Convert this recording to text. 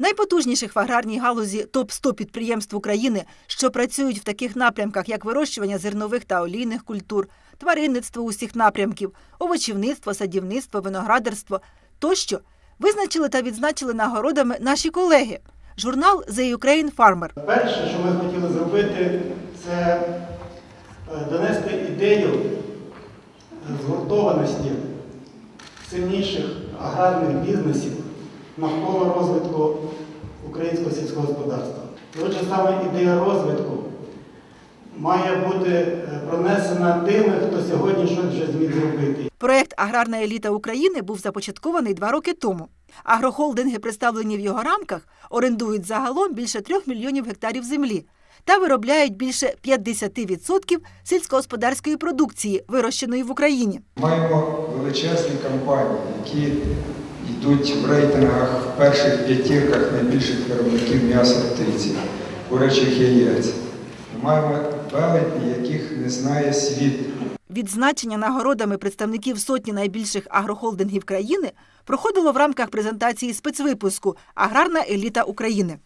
Найпотужніших в аграрній галузі топ-100 підприємств України, що працюють в таких напрямках, як вирощування зернових та олійних культур, тваринництво усіх напрямків, овочівництво, садівництво, виноградарство тощо, визначили та відзначили нагородами наші колеги. Журнал The Ukraine Farmer. Перше, що ми хотіли зробити, це е, донести ідею згуртованості сильніших аграрних бізнесів навколо розвитку українського сільського господарства. Отже, саме ідея розвитку має бути е, пронесена тими, хто сьогодні щось вже зміг зробити. Проект Аграрна еліта України був започаткований два роки тому. Агрохолдинги, представлені в його рамках, орендують загалом більше трьох мільйонів гектарів землі та виробляють більше 50% сільськогосподарської продукції, вирощеної в Україні. Маємо величезні компанії, які йдуть в рейтингах в перших п'ятірках найбільших виробників м'яса птиці, курячих яєць. Ми маємо велетні, яких не знає світ. Відзначення нагородами представників сотні найбільших агрохолдингів країни проходило в рамках презентації спецвипуску Аграрна еліта України.